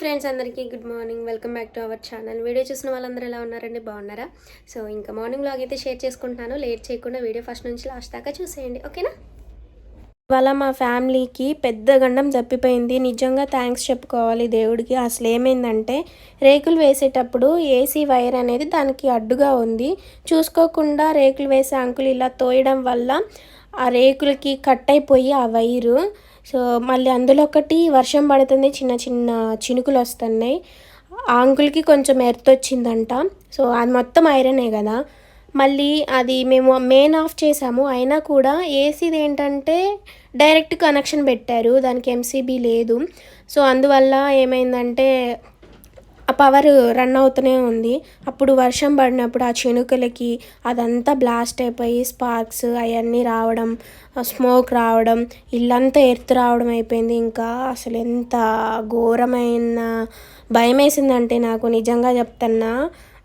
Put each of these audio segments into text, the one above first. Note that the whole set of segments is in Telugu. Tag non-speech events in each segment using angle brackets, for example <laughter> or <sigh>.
ఫ్రెండ్స్ అందరికీ good morning welcome back to our channel video చూసిన వాళ్ళందరూ ఎలా ఉన్నారండి? బాగున్నారా? సో ఇంకా మార్నింగ్ లాగ్ అయితే షేర్ చేసుకుంటున్నాను. లేట్ చేయకుండా వీడియో ఫస్ట్ నుంచి లాస్ట్ దాకా చూసేయండి. ఓకేనా ఇవాళ మా ఫ్యామిలీకి పెద్ద గండం తప్పిపోయింది నిజంగా థ్యాంక్స్ చెప్పుకోవాలి దేవుడికి. అసలు ఏమైందంటే రేకులు వేసేటప్పుడు ఏసీ వైర్ అనేది దానికి అడ్డుగా ఉంది. చూసుకోకుండా రేకులు వేసే అంకులు ఇలా తోయడం వల్ల ఆ రేకులకి కట్ అయిపోయి ఆ వైరు సో మళ్ళీ అందులో ఒకటి వర్షం పడుతుంది చిన్న చిన్న చినుకులు వస్తున్నాయి. ఆ అంకుల్కి కొంచెం ఎర్త్ వచ్చిందంట. సో అది మొత్తం ఐరనే కదా. మళ్ళీ అది మేము మెయిన్ ఆఫ్ చేసాము. అయినా కూడా ఏసీది ఏంటంటే డైరెక్ట్ కనెక్షన్ పెట్టారు. దానికి ఎంసీబీ లేదు. సో అందువల్ల ఏమైందంటే ఆ పవర్ రన్ అవుతూనే ఉంది. అప్పుడు వర్షం పడినప్పుడు ఆ చినుకులకి అదంతా బ్లాస్ట్ అయిపోయి స్పార్క్స్ అవన్నీ రావడం స్మోక్ రావడం ఇల్లంతా ఎర్త్ రావడం అయిపోయింది. ఇంకా అసలు ఎంత ఘోరమైన భయం వేసిందంటే నాకు నిజంగా చెప్తున్నా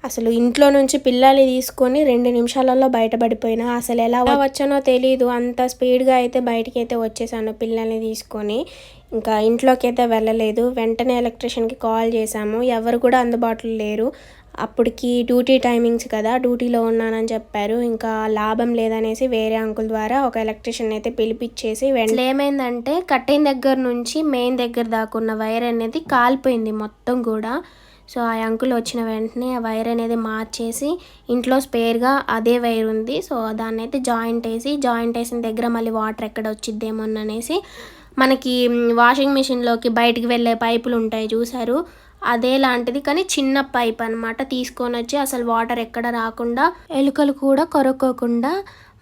అసలు ఇంట్లో నుంచి పిల్లల్ని తీసుకొని రెండు నిమిషాలలో బయటపడిపోయినా. అసలు ఎలా వచ్చానో తెలియదు అంత స్పీడ్గా అయితే బయటికి అయితే వచ్చేసాను పిల్లల్ని తీసుకొని. ఇంకా ఇంట్లోకి అయితే వెళ్ళలేదు. వెంటనే ఎలక్ట్రీషియన్కి కాల్ చేశాము. ఎవరు కూడా అందుబాటులో లేరు. అప్పటికి డ్యూటీ టైమింగ్స్ కదా డ్యూటీలో ఉన్నానని చెప్పారు. ఇంకా లాభం లేదనేసి వేరే అంకుల్ ద్వారా ఒక ఎలక్ట్రీషియన్ అయితే పిలిపించేసి వెంటనే ఏమైందంటే కట్టిన దగ్గర నుంచి మెయిన్ దగ్గర దాకా ఉన్న వైర్ అనేది కాలిపోయింది మొత్తం కూడా. సో ఆ అంకుల్ వచ్చిన వెంటనే ఆ వైర్ అనేది మార్చేసి ఇంట్లో స్పేర్గా అదే వైర్ ఉంది. సో దాన్ని అయితే జాయింట్ వేసి జాయింట్ వేసిన దగ్గర మళ్ళీ వాటర్ ఎక్కడ వచ్చిద్దేమోననేసి మనకి వాషింగ్ మిషన్లోకి బయటికి వెళ్ళే పైపులు ఉంటాయి చూసారు అదే లాంటిది కానీ చిన్న పైప్ అనమాట తీసుకొని వచ్చి అసలు వాటర్ ఎక్కడ రాకుండా ఎలుకలు కూడా కొరక్కోకుండా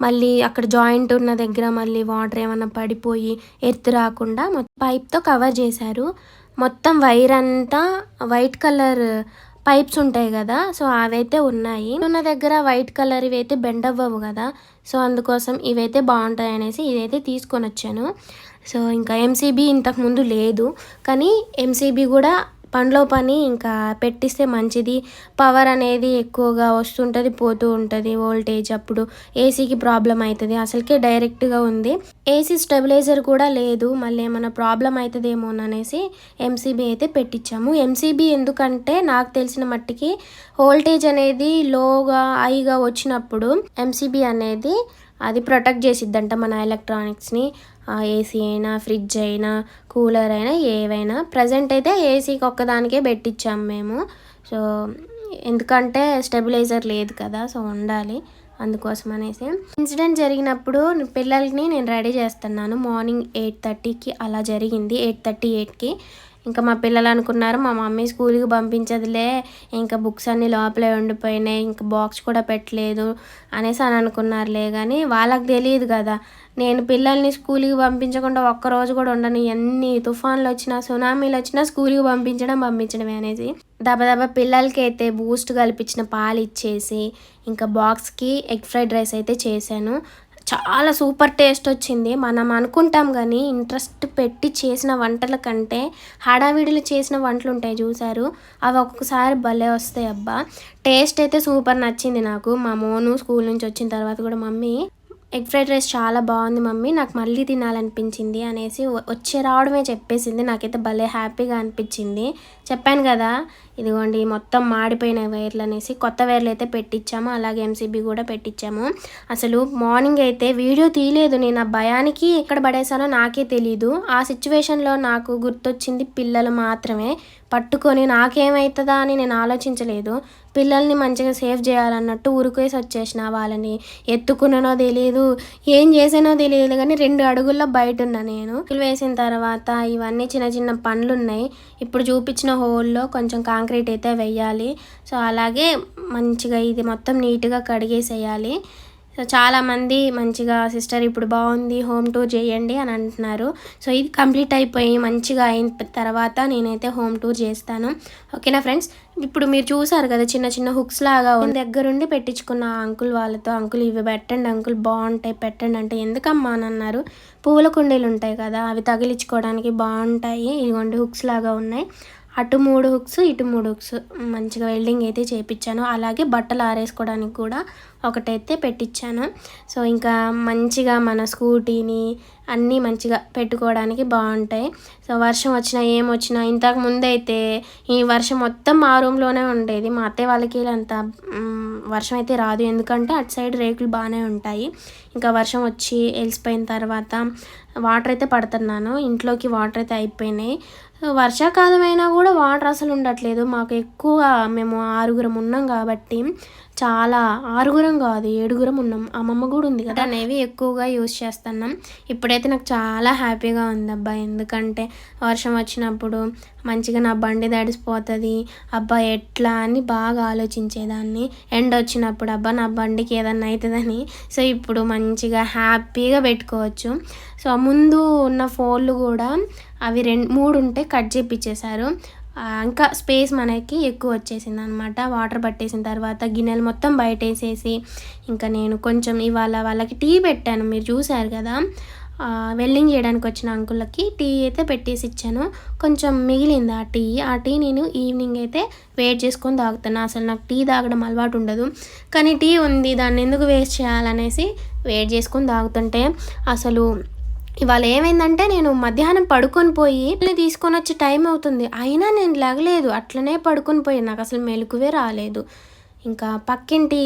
మళ్ళీ అక్కడ జాయింట్ ఉన్న దగ్గర మళ్ళీ వాటర్ ఏమైనా పడిపోయి ఎత్తు రాకుండా మొత్తం పైప్తో కవర్ చేశారు. మొత్తం వైర్ అంతా వైట్ కలర్ పైప్స్ ఉంటాయి కదా సో అవైతే ఉన్నాయి. ఉన్న దగ్గర వైట్ కలర్ ఇవైతే బెండ్ అవ్వవు కదా సో అందుకోసం ఇవైతే బాగుంటాయి అనేసి ఇదైతే తీసుకొని వచ్చాను. సో ఇంకా ఎంసీబీ ఇంతకుముందు లేదు. కానీ ఎంసీబీ కూడా పనిలో పని ఇంకా పెట్టిస్తే మంచిది. పవర్ అనేది ఎక్కువగా వస్తుంటుంది పోతూ ఉంటుంది. వోల్టేజ్ అప్పుడు ఏసీకి ప్రాబ్లం అవుతుంది అసలుకే డైరెక్ట్గా ఉంది. ఏసీ స్టెబిలైజర్ కూడా లేదు. మళ్ళీ ఏమైనా ప్రాబ్లం అవుతుందేమోననేసి ఎంసీబీ అయితే పెట్టించాము ఎంసీబీ ఎందుకంటే నాకు తెలిసిన మట్టికి వోల్టేజ్ అనేది లోగా హైగా వచ్చినప్పుడు ఎంసీబీ అనేది అది ప్రొటెక్ట్ చేసిద్దంట మన ఎలక్ట్రానిక్స్ని ఏసీ అయినా ఫ్రిడ్జ్ అయినా కూలర్ అయినా ఏవైనా. ప్రజెంట్ అయితే ఏసీకి ఒక్కదానికే పెట్టించాము మేము. సో ఎందుకంటే స్టెబిలైజర్ లేదు కదా సో ఉండాలి అందుకోసం అనేసి. ఇన్సిడెంట్ జరిగినప్పుడు పిల్లల్ని నేను రెడీ చేస్తున్నాను. మార్నింగ్ ఎయిట్ థర్టీకి అలా జరిగింది. ఎయిట్ థర్టీ ఎయిట్కి ఇంకా మా పిల్లలు అనుకున్నారు మా మమ్మీ స్కూల్కి పంపించదులే ఇంకా బుక్స్ అన్నీ లోపలే ఉండిపోయినాయి ఇంకా బాక్స్ కూడా పెట్టలేదు అనేసి అని అనుకున్నారులే. కానీ వాళ్ళకి తెలియదు కదా నేను పిల్లల్ని స్కూల్కి పంపించకుండా ఒక్కరోజు కూడా ఉండను. ఎన్ని తుఫాన్లు వచ్చినా సునామీలు వచ్చినా స్కూల్కి పంపించడం పంపించడమే అనేసి దబదబ పిల్లలకి అయితే బూస్ట్ కలిపించిన పాలు ఇచ్చేసి ఇంకా బాక్స్కి ఎగ్ ఫ్రైడ్ రైస్ అయితే చేశాను. చాలా సూపర్ టేస్ట్ వచ్చింది. మనం అనుకుంటాం కానీ ఇంట్రెస్ట్ పెట్టి చేసిన వంటల కంటే హడావిడిలు చేసిన వంటలు ఉంటాయి చూసారు అవి ఒక్కొక్కసారి భలే వస్తాయి అబ్బా. టేస్ట్ అయితే సూపర్ నచ్చింది నాకు. మా మోను స్కూల్ నుంచి వచ్చిన తర్వాత కూడా మమ్మీ ఎగ్ ఫ్రైడ్ రైస్ చాలా బాగుంది మమ్మీ నాకు మళ్ళీ తినాలనిపించింది అనేసి వచ్చే రావడమే చెప్పేసింది. నాకైతే భలే హ్యాపీగా అనిపించింది. చెప్పాను కదా ఇదిగోండి మొత్తం మాడిపోయిన వైర్లు అనేసి కొత్త వైర్లు అయితే పెట్టించాము అలాగే ఎంసీబీ కూడా పెట్టించాము అసలు మార్నింగ్ అయితే వీడియో తీయలేదు నేను ఆ భయానికి ఎక్కడ పడేసానో నాకే తెలీదు. ఆ సిచ్యువేషన్లో నాకు గుర్తొచ్చింది పిల్లలు మాత్రమే. పట్టుకొని నాకేమవుతుందా అని నేను ఆలోచించలేదు. పిల్లల్ని మంచిగా సేవ్ చేయాలన్నట్టు ఉరికేసి వచ్చేసిన వాళ్ళని. ఎత్తుకున్నానో తెలియదు ఏం చేసానో తెలియదు కానీ రెండు అడుగుల్లో బయట ఉన్నా నేను వేసిన తర్వాత ఇవన్నీ చిన్న చిన్న పనులు ఉన్నాయి ఇప్పుడు చూపించిన హోల్లో కొంచెం కాంక్రీట్ అయితే వేయాలి సో అలాగే మంచిగా ఇది మొత్తం నీట్గా కడిగేసేయాలి. సో చాలామంది మంచిగా సిస్టర్ ఇప్పుడు బాగుంది హోమ్ టూర్ చేయండి అని అంటున్నారు. సో ఇది కంప్లీట్ అయిపోయి మంచిగా అయిన తర్వాత నేనైతే హోమ్ టూర్ చేస్తాను. ఓకేనా ఫ్రెండ్స్? ఇప్పుడు మీరు చూసారు కదా చిన్న చిన్న హుక్స్ లాగా దగ్గరుండి పెట్టించుకున్న అంకుల్ వాళ్ళతో అంకుల్ ఇవి పెట్టండి అంకుల్ బాగుంటాయి పెట్టండి అంటే ఎందుకమ్మా అని అన్నారు. పువ్వుల కుండీలు ఉంటాయి కదా అవి తగిలించుకోవడానికి బాగుంటాయి. ఇదిగోండి హుక్స్ లాగా ఉన్నాయి. అటు మూడు హుక్స్ ఇటు మూడు హుక్స్ మంచిగా వెల్డింగ్ అయితే చేయించాను అలాగే బట్టలు ఆరేసుకోవడానికి కూడా ఒకటైతే పెట్టించాను సో ఇంకా మంచిగా మన స్కూటీని అన్నీ మంచిగా పెట్టుకోవడానికి బాగుంటాయి. సో వర్షం వచ్చినా ఏం వచ్చినా ఇంతకు అయితే ఈ వర్షం మొత్తం మా రూమ్లోనే ఉండేది. మా అత్తయ్య వాళ్ళకి అంత వర్షం అయితే రాదు. ఎందుకంటే అటు సైడ్ రేకులు బాగానే ఉంటాయి. ఇంకా వర్షం వచ్చి వెలిసిపోయిన తర్వాత వాటర్ అయితే పడుతున్నాను. ఇంట్లోకి వాటర్ అయితే అయిపోయినాయి. వర్షాకాలం అయినా కూడా వాటర్ అసలు ఉండట్లేదు. మాకు ఎక్కువ మేము ఆరుగురం ఉన్నాం కాబట్టి చాలా ఆరుగురం కాదు ఏడుగురం ఉన్నాం. అమ్మమ్మ కూడా ఉంది కదా. అనేవి ఎక్కువగా యూస్ చేస్తున్నాం ఇప్పుడైతే నాకు చాలా హ్యాపీగా ఉంది అబ్బా. ఎందుకంటే వర్షం వచ్చినప్పుడు మంచిగా నా బండి తడిసిపోతుంది. అబ్బా ఎట్లా అని బాగా ఆలోచించేదాన్ని. ఎండ వచ్చినప్పుడు అబ్బా నా బండికి ఏదన్నా అవుతుందని సో ఇప్పుడు మంచిగా హ్యాపీగా పెట్టుకోవచ్చు. సో ముందు ఉన్న ఫోన్లు కూడా అవి రెండు మూడు ఉంటే కట్ చేపించేశారు ఇంకా స్పేస్ మనకి ఎక్కువ వచ్చేసింది అనమాట వాటర్ పట్టేసిన తర్వాత గిన్నెలు మొత్తం బయట వేసేసి ఇంకా నేను కొంచెం ఇవాళ వాళ్ళకి టీ పెట్టాను. మీరు చూశారు కదా? వెల్డింగ్ చేయడానికి వచ్చిన అంకులకి టీ అయితే పెట్టేసి ఇచ్చాను. కొంచెం మిగిలింది ఆ టీ. ఆ టీ నేను ఈవినింగ్ అయితే వెయిట్ చేసుకొని తాగుతాను. అసలు నాకు టీ తాగడం అలవాటు ఉండదు. కానీ టీ ఉంది దాన్ని ఎందుకు వేస్ట్ చేయాలనేసి వెయిట్ చేసుకొని తాగుతుంటే అసలు ఇవాళ ఏమైందంటే నేను మధ్యాహ్నం పడుకొని పోయి తీసుకొని వచ్చే టైం అవుతుంది. అయినా నేను లేగలేదు. అట్లనే పడుకొని పోయి. నాకు అసలు మెలకువే రాలేదు. ఇంకా పక్కింటి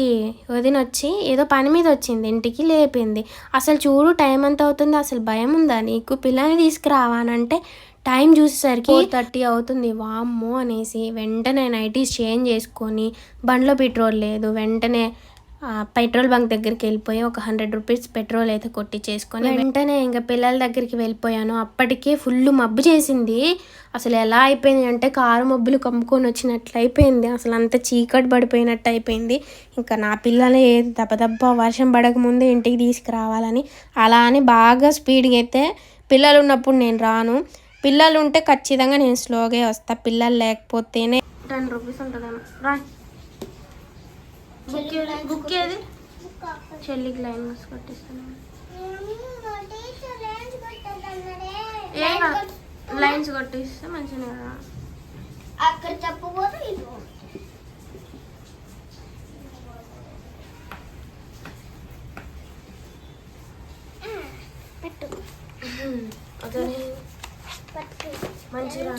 వదిన వచ్చి ఏదో పని మీద వచ్చింది. ఇంటికి లేపింది. అసలు చూడు టైం ఎంత అవుతుంది? అసలు భయం ఉందా నీకు? పిల్లని తీసుకురావా అంటే టైం చూసేసరికి థర్టీ అవుతుంది. వామ్మో అనేసి వెంటనే నైటీస్ చేంజ్ చేసుకొని బండ్లో పెట్రోల్ లేదు. వెంటనే పెట్రోల్ బంక్ దగ్గరికి వెళ్ళిపోయి ఒక హండ్రెడ్ రూపీస్ పెట్రోల్ అయితే కొట్టి చేసుకొని వెంటనే ఇంకా పిల్లల దగ్గరికి వెళ్ళిపోయాను. అప్పటికే ఫుల్ మబ్బు చేసింది. అసలు ఎలా అయిపోయింది అంటే కారు మబ్బులు కమ్ముకొని వచ్చినట్లు అయిపోయింది. అసలు అంత చీకటి పడిపోయినట్టు అయిపోయింది. ఇంకా నా పిల్లలు దెబ్బ దెబ్బ వర్షం పడక ముందే ఇంటికి తీసుకురావాలని అలా అని బాగా స్పీడ్గా అయితే పిల్లలు ఉన్నప్పుడు నేను రాను. పిల్లలు ఉంటే ఖచ్చితంగా నేను స్లోగా వస్తా. పిల్లలు లేకపోతేనే టెన్ రూపీస్ ఉంటుందేమో. రా బుక్ ఏది? చెల్లికి లైన్ మూసి కొట్టిస్తాను లైన్స్ కొట్టిస్తే మంచిగా అక్కడ చెప్పబోతే పెట్టు. మంచిగా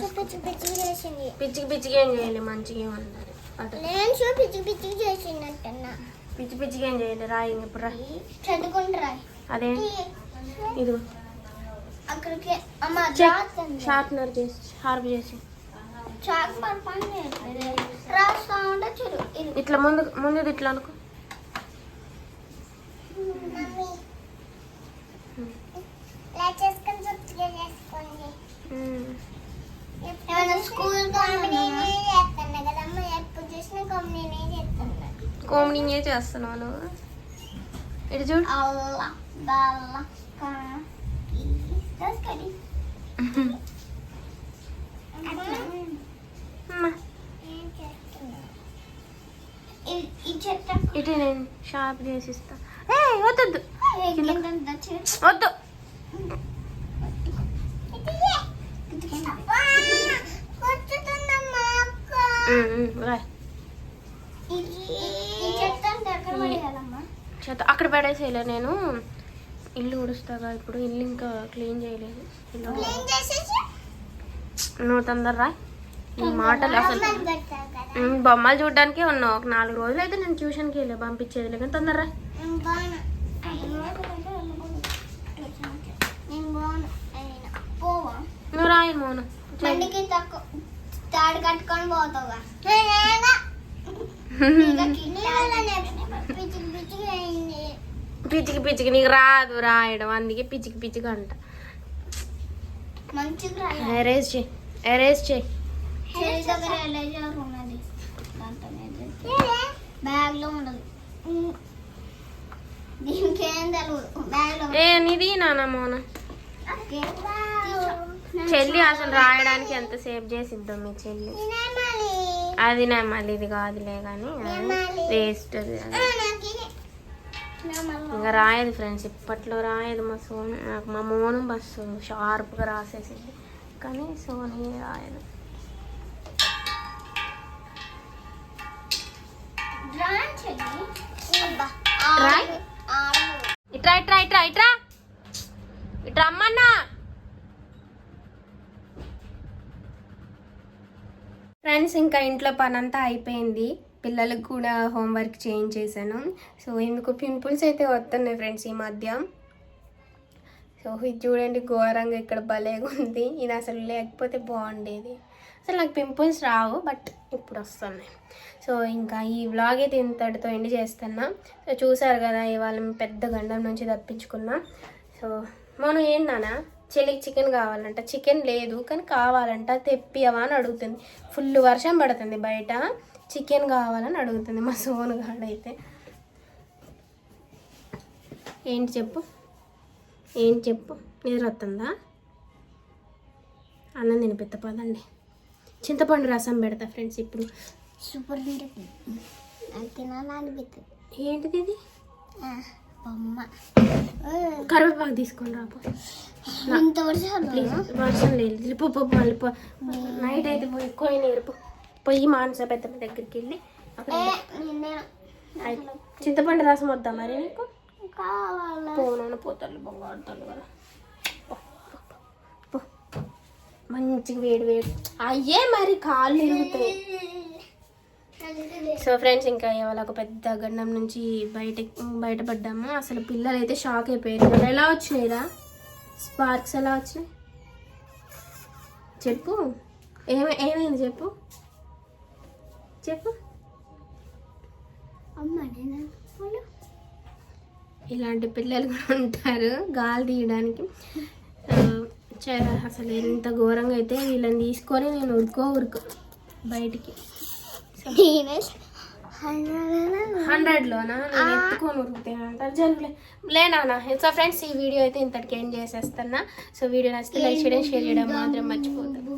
పిచ్చికి పిచ్చికి ఏం చేయాలి? మంచిగా ఏం ఉండాలి అటు నేను చూ పిచ్చి పిచ్చి చేసిందంటున్నా. పిచ్చి పిచ్చికి ఏం చేయాలి రా ఇంక ఇప్పుడు రా. చదువుకుంటారా అదే ఇదిగో. అక్కడికి అమ్మ షార్ప్నర్ చేసి షార్ప్ చేసి. చాక్ పని పని చేయట్లేదు. రాస్తా ఉంటే ఇది ఇట్లా ముందు ముందు ఇట్లా అనుకో ఇలా చేసుకొని సబ్స్క్రైబ్ చేసుకోండి ఉమ్. ఏమైనా స్కూల్ కామెడీ చేస్తున్నా కదమ్మా ఎప్పుడు చూసినా కామెడీ చేస్తున్నా కామెడీ చేస్తున్నావు నువ్వు? ఇటు చూడు. ఇటు నేను షార్ప్ చేసి ఇస్తా ఏ వద్దు. ఉమ్, రా. ఈ చెత్త అంతా ఎక్కడ పడేయాలమ్మా చేత అక్కడ పడేసేయలే నేను. ఇల్లు ఉడుస్తాగా ఇప్పుడు. ఇల్లు ఇంకా క్లీన్ చేయలేదు. నువ్వు తొందర రా నీ మాటలు అసలు బొమ్మలు చూడడానికి ఉన్నావు ఒక నాలుగు రోజులు అయితే నేను ట్యూషన్కి వెళ్ళి. పంపించేది కానీ తొందర రా నేను బాను నేను బాను అయినా. పోవా? నువ్వు రాయి మౌన. తాడు కట్టుకొని పోతావుగా. <laughs> పిచ్చికి పిచ్చికి నీకు రాదు రాయడం. అందుకే పిచ్చికి పిచ్చికి అంట. ఎరేజ్ చేయి. ఎరేజ్ చేయి. చెల్లి దగ్గర ఎలేజర్ ఉన్నది బ్యాగ్లో ఉండదు ఏం నిది నాన్న మౌన? చెల్లి అసలు రాయడానికి ఎంత సేవ్ చేసిద్దాం మీ చెల్లి? అది నా మళ్ళీ ఇది కాదులే కానీ వేస్ట్ ఇంకా రాయదు ఫ్రెండ్స్ ఇప్పట్లో రాయదు మా సోను నాకు మా మోను బస్సు షార్ప్గా రాసేసింది. కానీ సోని రాయదు. ఇంకా ఇంట్లో పని అంతా అయిపోయింది. పిల్లలకు కూడా హోంవర్క్ చేయించేసాను సో ఎందుకు పింపుల్స్ అయితే వస్తున్నాయి ఫ్రెండ్స్ ఈ మధ్య. సో ఇది చూడండి ఘోరంగా ఇక్కడ భలేగా ఉంది. ఇది అసలు లేకపోతే బాగుండేది. అసలు నాకు పింపుల్స్ రావు బట్ ఇప్పుడు వస్తున్నాయి. సో ఇంకా ఈ వ్లాగ్ అయితే ఇంతటితో ఎండ్ చేస్తున్నా. సో చూసారు కదా ఇవాళ పెద్ద గండం నుంచి తప్పించుకున్నాం. సో మనం ఏంటన్నా చెల్లికి చికెన్ కావాలంట. చికెన్ లేదు కానీ కావాలంట. తెప్పియవా అని అడుగుతుంది. ఫుల్ వర్షం పడుతుంది బయట. చికెన్ కావాలని అడుగుతుంది మా సోను గాడైతే. ఏంటి చెప్పు? ఏంటి చెప్పు? నిద్ర వస్తుందా? అన్నం తినిపిత్త పదండి. చింతపండు రసం పెడతా ఫ్రెండ్స్ ఇప్పుడు. సూపర్ తినాలనిపిస్తుంది ఏంటిది ఇది? కరివేపాకు తీసుకొని రాపో ఇంత ప్లీజ్ వర్షం లేదు. వెళ్ళిపో పో మళ్ళీ పో నైట్ అయితే పోయి ఎక్కువ నీరు పో పోయి మానస పెద్దమ్మ దగ్గరికి వెళ్ళి చింతపండు రసం వద్దా మరి నీకు? కావాలా? పోనాను పోతాను బొంగాడుతాను కదా. మంచిగా వేడి వేడి. అయ్యే మరి కాళ్ళు ఇరుగుతాయి సో ఫ్రెండ్స్ ఇంకా ఇవాళ ఒక పెద్ద గండం నుంచి బయట బయటపడ్డాము. అసలు పిల్లలు అయితే షాక్ అయిపోయారు. ఎలా వచ్చినాయిరా స్పార్క్స్ ఎలా వచ్చినాయి? చెప్పు. ఏమై ఏమైంది చెప్పు. చెప్పు. ఇలాంటి పిల్లలు కూడా ఉంటారు గాలి తీయడానికి. అసలు ఎంత ఘోరంగా అయితే వీళ్ళని తీసుకొని నేను ఉరుకో ఉరుకో బయటికి. నేనే హండ్రెడ్ హండ్రెడ్లోనా నేను ఎత్తుకొని ఉరుకుతే అంటారు జరుగులే లేనా సో ఫ్రెండ్స్ ఈ వీడియో అయితే ఇంతటికి ఏం చేసేస్తున్నా. సో వీడియో నచ్చితే లైక్ చేయడం షేర్ చేయడం మాత్రం మర్చిపోతాను